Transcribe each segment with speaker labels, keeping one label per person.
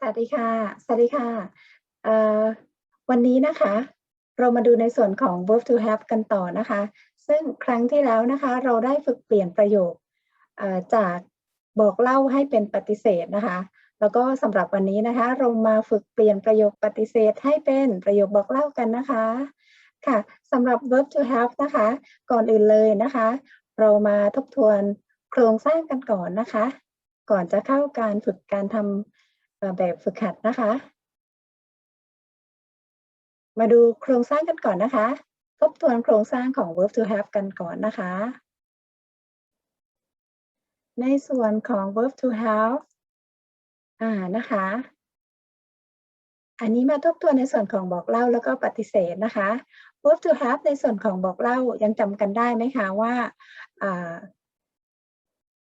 Speaker 1: สวัสดีค่ะ สวัสดีค่ะ วันนี้นะคะ เรามาดูในส่วนของ verb to have กันต่อนะคะ ซึ่งครั้งที่แล้วนะคะ เราได้ฝึกเปลี่ยนประโยคจากบอกเล่าให้เป็นปฏิเสธนะคะ แล้วก็สำหรับวันนี้นะคะ เรามาฝึกเปลี่ยนประโยคปฏิเสธให้เป็นประโยคบอกเล่ากันนะคะ ค่ะสำหรับ verb to have นะคะ ก่อนอื่นเลยนะคะ เรามาทบทวนโครงสร้างกันก่อนนะคะ ก่อนจะเข้าการฝึกการทำ แบบฝึกหัดนะคะ มาดูโครงสร้างกันก่อนนะคะ ทบทวนโครงสร้างของ verb to have กันก่อนนะคะ ในส่วนของ verb to have อ่านะคะ อันนี้มาทบทวนในส่วนของบอกเล่าแล้วก็ปฏิเสธนะคะ verb to have ในส่วนของบอกเล่ายังจำกันได้ไหมคะว่าอ่า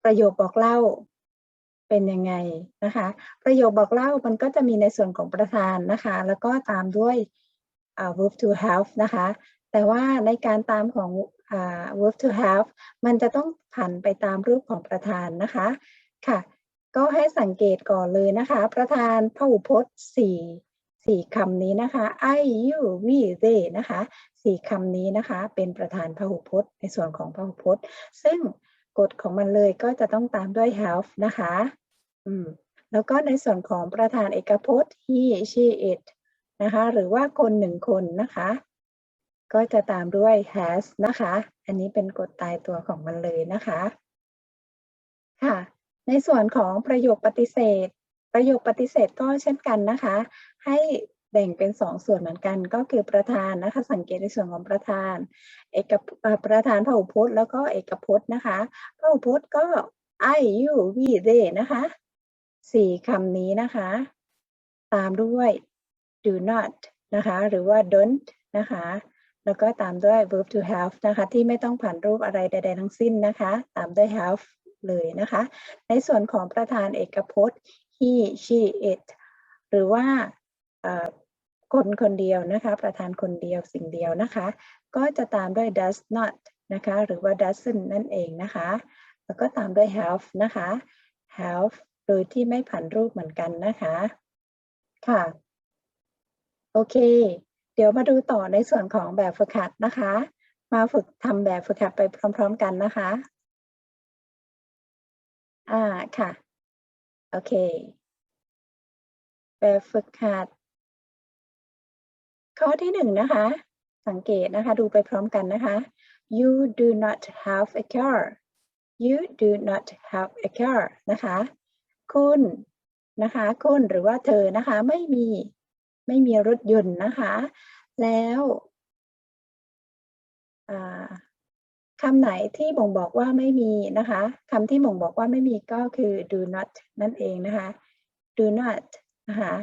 Speaker 1: ประโยคบอกเล่า เป็นยังไงนะคะ ประโยคบอกเล่ามันก็จะมีในส่วนของประธานนะคะ แล้วก็ตามด้วย verb to have นะคะ แต่ว่าในการตามของ verb to have มันจะต้องผันไปตามรูปของประธานนะคะค่ะ ก็ให้สังเกตก่อนเลยนะคะ ประธานพหูพจน์สี่สี่คำนี้นะคะ I you we they นะคะสี่คำนี้นะคะ เป็นประธานพหูพจน์ในส่วนของพหูพจน์ ซึ่ง กฎของมันเลยก็จะต้องตามด้วย have นะคะ อืม แล้วก็ในส่วนของประธานเอกพจน์ he she it นะคะ หรือว่าคนหนึ่งคนนะคะ ก็จะตามด้วย has นะคะ อันนี้เป็นกฎตายตัวของมันเลยนะคะ ค่ะ ในส่วนของประโยคปฏิเสธ ประโยคปฏิเสธก็เช่นกันนะคะ ให้ แบ่งเป็นสองส่วนเหมือนกัน ก็คือประธานนะคะ สังเกตในส่วนของประธาน เอกประธานพหูพจน์ แล้วก็เอกพจน์นะคะพหูพจน์ก็ I you we they นะคะสี่คำนี้นะคะ ตามด้วย do not นะคะ หรือว่า don't นะคะ แล้วก็ตามด้วย verb to have นะคะ ที่ไม่ต้องผ่านรูปอะไรใด ๆ ทั้งสิ้นนะคะ ตามด้วย have เลยนะคะ ในส่วนของประธานเอกพจน์ he she it หรือว่า คนคนเดียวนะคะ ประธานคนเดียวสิ่งเดียวนะคะ ก็จะตามด้วย does not นะคะ หรือว่า doesn't นั่นเองนะคะ แล้วก็ตามด้วย have นะคะ have โดยที่ไม่ผ่านรูปเหมือนกันนะคะ ค่ะ โอเค เดี๋ยวมาดูต่อในส่วนของแบบฝึกหัดนะคะ มาฝึกทำแบบฝึกหัดไปพร้อม ๆ กันนะคะ อ่า ค่ะ โอเค แบบฝึกหัด ข้อที่หนึ่งนะคะ สังเกตนะคะ ดูไปพร้อมกันนะคะ you do not have a car you do not have a car นะคะ คุณนะคะ คุณหรือว่าเธอนะคะ ไม่มีไม่มีรถยนต์นะคะ แล้วคำไหนที่บ่งบอกว่าไม่มีนะคะคำที่บ่งบอกว่าไม่มีก็คือ do not นั่นเองนะคะ do not นะคะ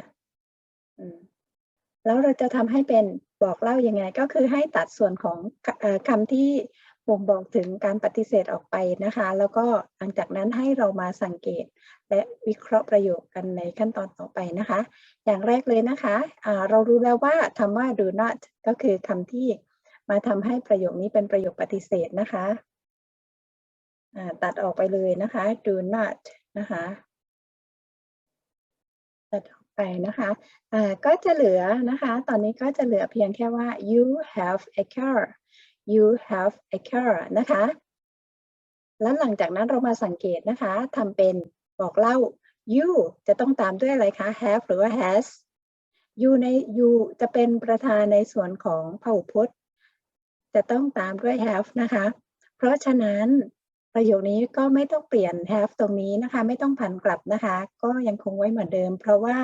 Speaker 1: แล้วเราจะทำให้เป็นบอกเล่ายังไง ก็คือให้ตัดส่วนของคเอ่อคำที่บ่งบอกถึงการปฏิเสธออกไปนะคะ แล้วก็หลังจากนั้นให้เรามาสังเกต และวิเคราะห์ประโยคกันในขั้นตอนต่อไปนะคะ อย่างแรกเลยนะคะอ่าเรารู้แล้วว่าคำว่า do not ก็คือคำที่มาทำให้ประโยคนี้เป็นประโยคปฏิเสธนะคะตัดออกไปเลยนะคะ do not นะคะตัดออก ไปนะคะก็จะเหลือนะคะ ตอนนี้ก็จะเหลือเพียงแค่ว่า you have a car you have a car นะคะ แล้วหลังจากนั้นเรามาสังเกตนะคะทำเป็นบอกเล่า you จะต้องตามด้วยอะไรคะ have หรือว่า has you ใน you จะเป็นประธานในส่วนของพหูพจน์ จะต้องตามด้วย have นะคะ เพราะฉะนั้น ประโยคนี้ก็ไม่ต้องเปลี่ยน have ตรงนี้นะคะ ไม่ต้องผันกลับนะคะ ก็ยังคงไว้เหมือนเดิม เพราะว่า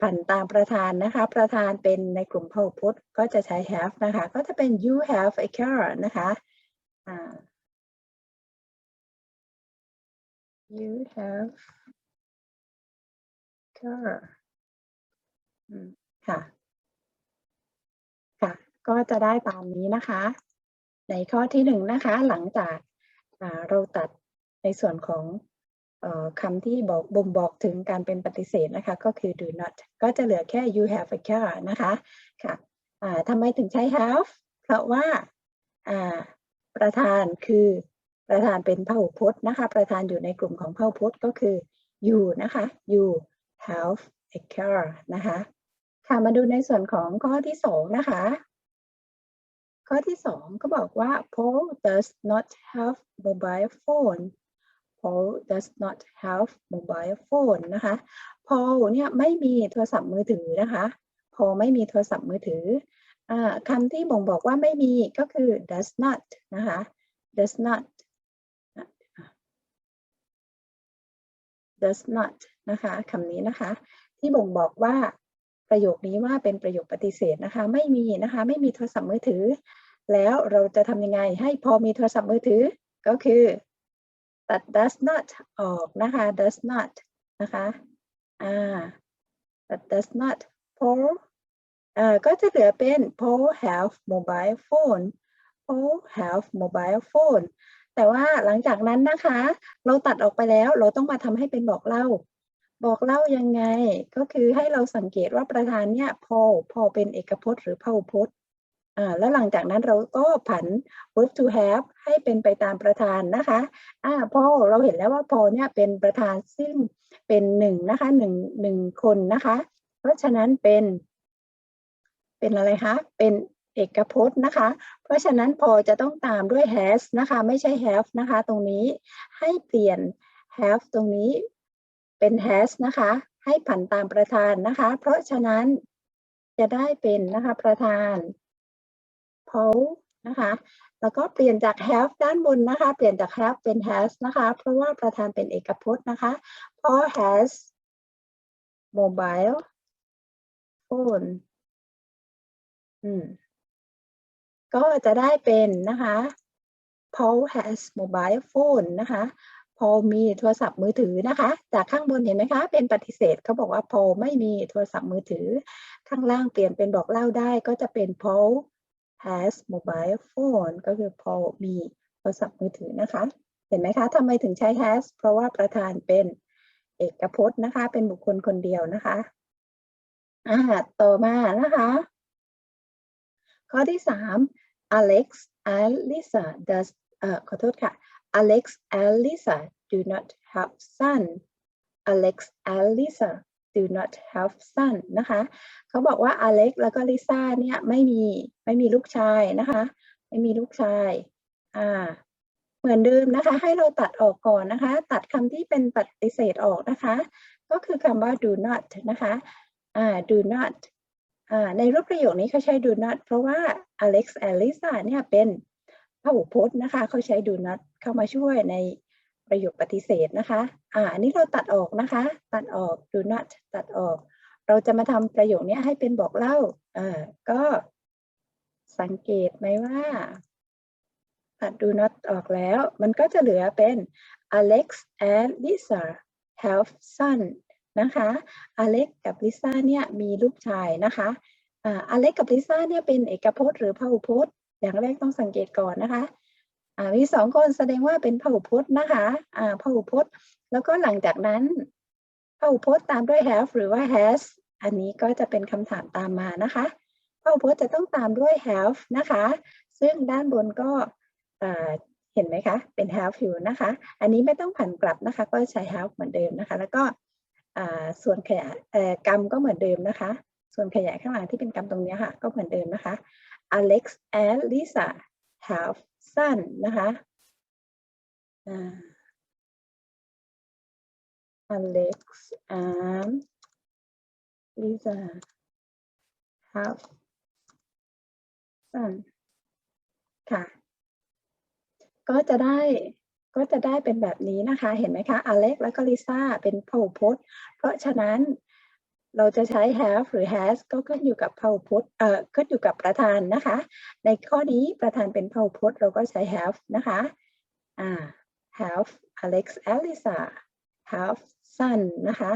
Speaker 1: ผันตามประธานนะคะ ประธานเป็นในกลุ่มพหูพจน์ก็จะใช้ have นะคะ ก็จะเป็น you have a car นะคะอ่า you have car ค่ะ ค่ะ ก็จะได้ตามนี้นะคะ ในข้อที่หนึ่งนะคะ หลังจากเราตัดในส่วนของอคำที่บอกบ่งบอกถึงการเป็นปฏิเสธนะคะ ก็คือ do not ก็จะเหลือแค่ you have a car นะคะค่ะทำไมถึงใช้ have เพราะว่าประธานคือประธานเป็นพหูพจน์นะคะ ประธานอยู่ในกลุ่มของพหูพจน์ก็คือ you นะคะ you have a car นะคะค่ะมาดูในส่วนของข้อที่สองนะคะ ข้อที่สองก็บอกว่า Paul does not have mobile phone Paul does not have mobile phone นะคะ Paul เนี่ยไม่มีโทรศัพท์มือถือนะคะ Paul ไม่มีโทรศัพท์มือถืออคำที่บ่งบอกว่าไม่มีก็คือ does not นะคะ does not does not นะคะคำนี้นะคะ ที่บ่งบอกว่า ประโยคนี้ว่าเป็นประโยคปฏิเสธนะคะ ไม่มีนะคะไม่มีโทรศัพท์มือถือ แล้วเราจะทำยังไงให้พอมีโทรศัพท์มือถือก็คือตัด does not ออกนะคะ does not นะคะอ่าตัด does not Paul อ่อก็จะเหลือเป็น Paul have mobile phone Paul have mobile phone แต่ว่าหลังจากนั้นนะคะ เราตัดออกไปแล้วเราต้องมาทำให้เป็นบอกเล่า บอกเล่ายังไงก็คือให้เราสังเกตว่าประธานเนี่ย Paul Paul เป็นเอกพจน์หรือพหูพจน์อ่าแล้วหลังจากนั้นเราก็ผัน verb to have ให้เป็นไปตามประธานนะคะอ่า Paul เราเห็นแล้วว่า Paul เนี่ยเป็นประธานซึ่งเป็นหนึ่งนะคะหนึ่งหนึ่งคนนะคะ เพราะฉะนั้นเป็น เป็นอะไรคะเป็นเอกพจน์นะคะ เพราะฉะนั้นพอจะต้องตามด้วย has นะคะ ไม่ใช่ have นะคะ ตรงนี้ให้เปลี่ยน have ตรงนี้ เป็น has นะคะ ให้ผันตามประธานนะคะ เพราะฉะนั้นจะได้เป็นนะคะประธาน Paul นะคะ แล้วก็เปลี่ยนจาก have ด้านบนนะคะ เปลี่ยนจาก have เป็น has นะคะ เพราะว่าประธานเป็นเอกพจน์นะคะ Paul has mobile phone อืมก็จะได้เป็นนะคะ Paul has mobile phone นะคะ Paul มีโทรศัพท์มือถือนะคะ จากข้างบนเห็นไหมคะ เป็นปฏิเสธเขาบอกว่า Paul ไม่มีโทรศัพท์มือถือ ข้างล่างเปลี่ยนเป็นบอกเล่าได้ก็จะเป็น Paul has mobile phone ก็คือ Paul มีโทรศัพท์มือถือนะคะ เห็นไหมคะทำไมถึงใช้ has เพราะว่าประธานเป็นเอกพจน์นะคะ เป็นบุคคลคนเดียวนะคะอ่าต่อมานะคะ ข้อที่สาม Alex and Lisa does เอ่อขอโทษค่ะ Alex and Lisa do not have son Alex and Lisa do not have son นะคะเขาบอกว่า Alex แล้วก็ Lisa เนี่ยไม่มีไม่มีลูกชายนะคะ ไม่มีลูกชายอ่าเหมือนเดิมนะคะ ให้เราตัดออกก่อนนะคะ ตัดคำที่เป็นปฏิเสธออกนะคะ ก็คือคำว่า do not นะคะอ่า do not อ่าในรูปประโยคนี้เขาใช้ do not เพราะว่า Alex and Lisa เนี่ยเป็น พหูพจน์นะคะเขาใช้ do not เข้ามาช่วยในประโยคปฏิเสธนะคะ อ่า อันนี้เราตัดออกนะคะ ตัดออก do not ตัดออก เราจะมาทำประโยคนี้ให้เป็นบอกเล่า อ่า ก็สังเกตไหมว่า ตัด do not ออกแล้ว มันก็จะเหลือเป็น Alex and Lisa have son นะคะอเล็กกับลิซ่าเนี่ยมีลูกชายนะคะ อ่าอเล็กกับลิซ่าเนี่ยเป็นเอกพจน์หรือพหูพจน์ อย่างแรกต้องสังเกตก่อนนะคะมีสองคนแสดงว่าเป็นพหูพจน์นะคะอ่าพหูพจน์ แล้วก็หลังจากนั้นพหูพจน์ตามด้วย have หรือว่า has อันนี้ก็จะเป็นคำถามตามมานะคะพหูพจน์จะต้องตามด้วย have นะคะ ซึ่งด้านบนก็เห็นไหมคะ เป็น have อยู่นะคะ อันนี้ไม่ต้องผันกลับนะคะ ก็ใช้ have เหมือนเดิมนะคะ แล้วก็ส่วนขยายกรรมก็เหมือนเดิมนะคะ ส่วนขยายข้างหลังที่เป็นกรรมตรงนี้ค่ะ ก็เหมือนเดิมนะคะ Alex and Lisa have son นะคะ Alex and Lisa have son ค่ะ ก็จะได้ก็จะได้เป็นแบบนี้นะคะ เห็นไหมคะ อเล็กแล้วก็ลิซ่าเป็นพหูพจน์ เพราะฉะนั้น เราจะใช้ have หรือ has ก็ขึ้นอยู่กับพหูพจน์เอ่อขึ้นอยู่กับประธานนะคะ ในข้อนี้ประธานเป็นพหูพจน์เราก็ใช้ have นะคะอ่า have Alex alisa have son นะคะ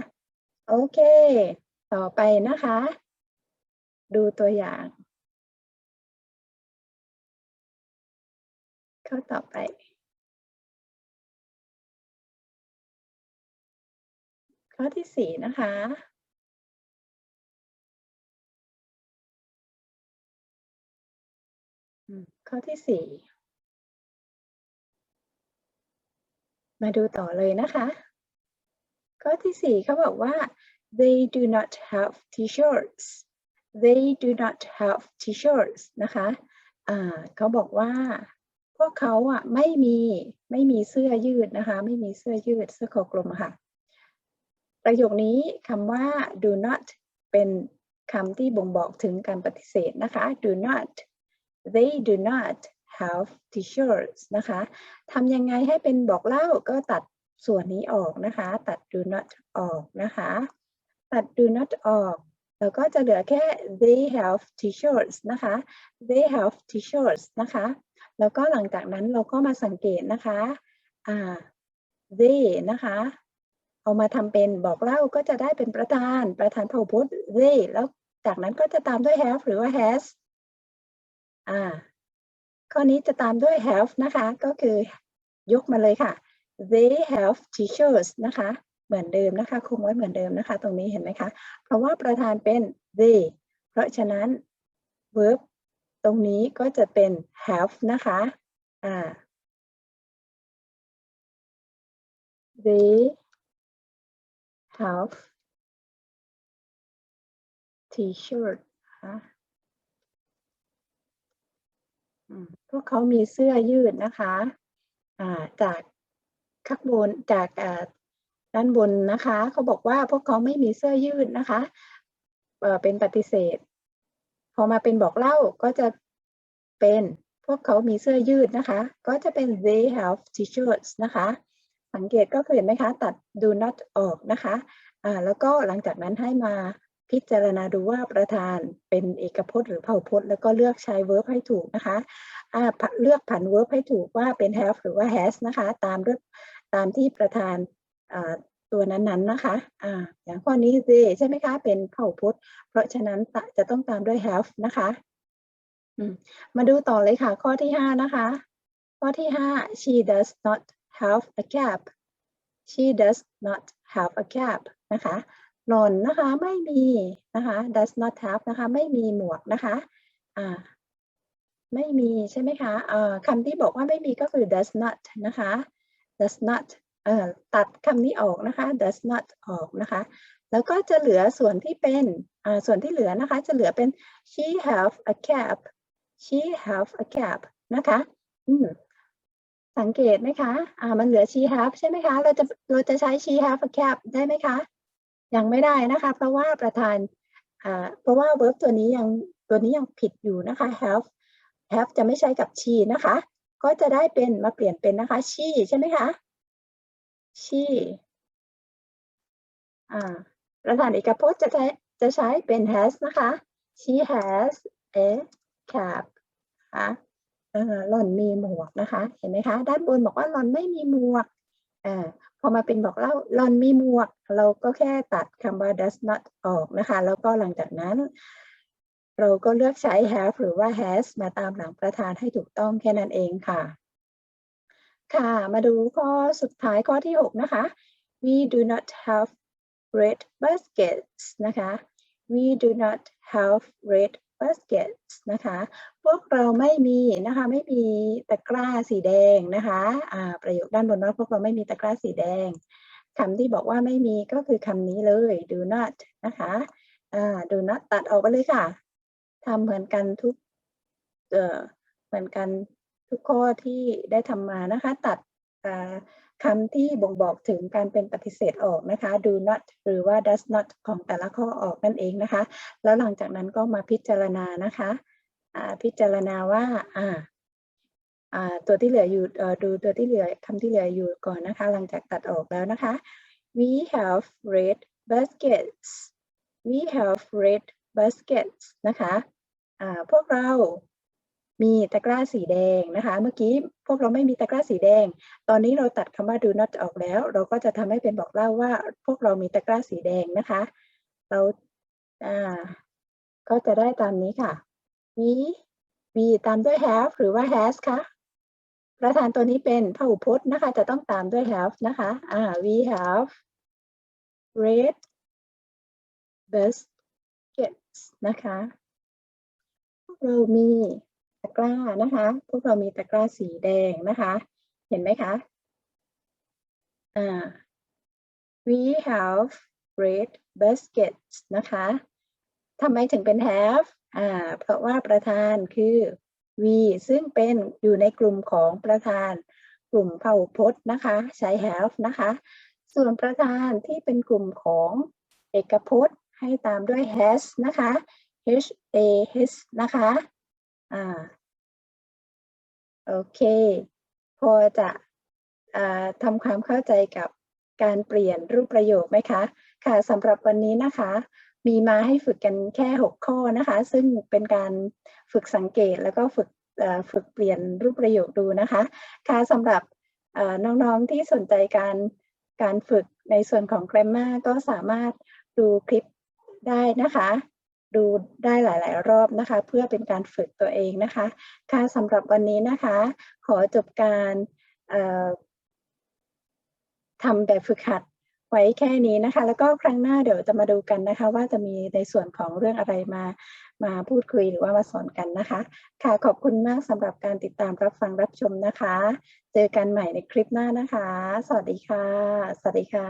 Speaker 1: โอเค ต่อไปนะคะ ดูตัวอย่าง ข้อต่อไปข้อที่สี่นะคะ ข้อที่สี่มาดูต่อเลยนะคะ ข้อที่สี่เขาบอกว่า they do not have t-shirts they do not have t-shirts นะคะอ่าเขาบอกว่าพวกเขาอะไม่มีไม่มีเสื้อยืดนะคะ ไม่มีเสื้อยืดเสื้อคอกลมค่ะ ประโยคนี้คำว่า do not เป็นคำที่บ่งบอกถึงการปฏิเสธนะคะ do not they do not have t-shirts นะคะทำยังไงให้เป็นบอกเล่าก็ตัดส่วนนี้ออกนะคะ ตัด do not ออกนะคะ ตัด do not ออก แล้วก็จะเหลือแค่ they have t-shirts นะคะ they have t-shirts นะคะ แล้วก็หลังจากนั้นเราก็มาสังเกตนะคะอ่า they นะคะ เอามาทำเป็นบอกเล่าก็จะได้เป็นประธาน ประธานพหูพจน์ they แล้วจากนั้นก็จะตามด้วย have หรือว่า has อ่า ข้อนี้จะตามด้วย have นะคะ ก็คือยกมาเลยค่ะ they have teachers นะคะ เหมือนเดิมนะคะ คงไว้เหมือนเดิมนะคะ ตรงนี้เห็นไหมคะ เพราะว่าประธานเป็น they เพราะฉะนั้น verb ตรงนี้ก็จะเป็น have นะคะ อ่า they have t-shirt นะคะอืม พวกเขามีเสื้อยืดนะคะจากข้างบนจากด้านบนนะคะเขาบอกว่าพวกเขาไม่มีเสื้อยืดนะคะเอ่อเป็นปฏิเสธ พอมาเป็นบอกเล่าก็จะเป็นพวกเขามีเสื้อยืดนะคะ ก็จะเป็น they have t-shirts นะคะ สังเกตก็คือเห็นไหมคะ ตัด do not ออกนะคะอ่าแล้วก็หลังจากนั้นให้มา พิจารณาดูว่าประธานเป็นเอกพจน์หรือเพหูพจน์ แล้วก็เลือกใช้ verb ให้ถูกนะคะเลือกผัน verb ให้ถูกว่าเป็น have หรือว่า has นะคะ ตามด้วยตามที่ประธานตัวนั้นๆนะคะอ่าอย่างข้อนี้ they ใช่ไหมคะ เป็นเพหูพจน์ เพราะฉะนั้นจะต้องตามด้วย have นะคะมมาดูต่อเลยค่ะ ข้อที่ห้านะคะ ข้อที่ห้า she does not have a cap she does not have a cap นะคะ หล่อนนะคะ ไม่มีนะคะ does not have นะคะ ไม่มีหมวกนะคะอ่าไม่มีใช่ไหมคะเอ่อคำที่บอกว่าไม่มีก็คือ does not นะคะ does not เอ่อตัดคำนี้ออกนะคะ does not ออกนะคะ แล้วก็จะเหลือส่วนที่เป็นอ่าส่วนที่เหลือนะคะ จะเหลือเป็น she have a cap she have a cap นะคะอืมสังเกตไหมคะอ่ามันเหลือ she have ใช่ไหมคะ เราจะเราจะใช้ she have a cap ได้ไหมคะ ยังไม่ได้นะคะ เพราะว่าประธานเพราะว่า verb ตัวนี้ยังตัวนี้ยังผิดอยู่นะคะ have have จะไม่ใช้กับ she นะคะ ก็จะได้เป็นมาเปลี่ยนเป็นนะคะ she ใช่ไหมคะ she อ่าประธานเอกพจน์จะใช้จะใช้เป็น has นะคะ she has a cap นะคะเอ่อหล่อนมีหมวกนะคะ เห็นไหมคะ ด้านบนบอกว่าหล่อนไม่มีหมวก อ่าพอมาเป็นบอกเล่าลอนมีหมวก เราก็แค่ตัดคำว่า does not ออกนะคะ แล้วก็หลังจากนั้น เราก็เลือกใช้ have หรือว่า has มาตามหลังประธานให้ถูกต้องแค่นั้นเองค่ะ ค่ะมาดูข้อสุดท้ายข้อที่ 6 นะคะ we do not have red baskets นะคะ we do not have red baskets นะคะ พวกเราไม่มีนะคะไม่มีตะกร้าสีแดงนะคะอ่าประโยคด้านบนว่าพวกเราไม่มีตะกร้าสีแดงคำที่บอกว่าไม่มีก็คือคำนี้เลย do not นะคะอ่า do not ตัดออกไปเลยค่ะทำเหมือนกันทุกเเหมือนกันทุกข้อที่ได้ทำมานะคะ ตัดอ คำที่บ่งบอกถึงการเป็นปฏิเสธออกนะคะ do not หรือว่า does not ของแต่ละข้อออกนั่นเองนะคะ แล้วหลังจากนั้นก็มาพิจารณานะคะพิจารณาว่าตัวที่เหลืออยู่ดูตัวที่เหลือคำที่เหลืออยู่ก่อนนะคะ หลังจากตัดออกแล้วนะคะ we have red baskets we have red baskets นะคะอ่าพวกเรา มีตะกร้าสีแดงนะคะ เมื่อกี้พวกเราไม่มีตะกร้าสีแดง ตอนนี้เราตัดคำว่า do not ออกแล้ว เราก็จะทำให้เป็นบอกเล่าว่า พวกเรามีตะกร้าสีแดงนะคะ เราอ่าก็จะได้ตามนี้ค่ะ we we ตามด้วย have หรือว่า has คะประธานตัวนี้เป็นพหูพจน์นะคะ จะต้องตามด้วย have นะคะอ่า we have red baskets นะคะพวกเรามี ตะกร้านะคะ พวกเรามีตะกร้าสีแดงนะคะ เห็นไหมคะอ่า we have red baskets นะคะทำไมถึงเป็น have อ่า เพราะว่าประธานคือ we ซึ่งเป็นอยู่ในกลุ่มของประธานกลุ่มพหุพจน์นะคะ ใช้ have นะคะ ส่วนประธานที่เป็นกลุ่มของเอกพจน์ให้ตามด้วย has นะคะ h a h นะคะ อ่า โอเค พอจะอทำความเข้าใจกับการเปลี่ยนรูปประโยคไหมคะ ค่ะสำหรับวันนี้นะคะ มีมาให้ฝึกกันแค่ 6 ข้อนะคะ ซึ่งเป็นการฝึกสังเกตแล้วก็ฝึกฝึกเปลี่ยนรูปประโยคดูนะคะ ค่ะสำหรับน้องๆที่สนใจการการฝึกในส่วนของ grammar ก็สามารถดูคลิปได้นะคะ ดูได้หลาย ๆ รอบนะคะ เพื่อเป็นการฝึกตัวเองนะคะค่ะสำหรับวันนี้นะคะ ขอจบการทำแบบฝึกหัดไว้แค่นี้นะคะ แล้วก็ครั้งหน้าเดี๋ยวจะมาดูกันนะคะ ว่าจะมีในส่วนของเรื่องอะไรมามาพูดคุยหรือว่ามาสอนกันนะคะ ค่ะขอบคุณมากสำหรับการติดตามรับฟังรับชมนะคะ เจอกันใหม่ในคลิปหน้านะคะ สวัสดีค่ะ สวัสดีค่ะ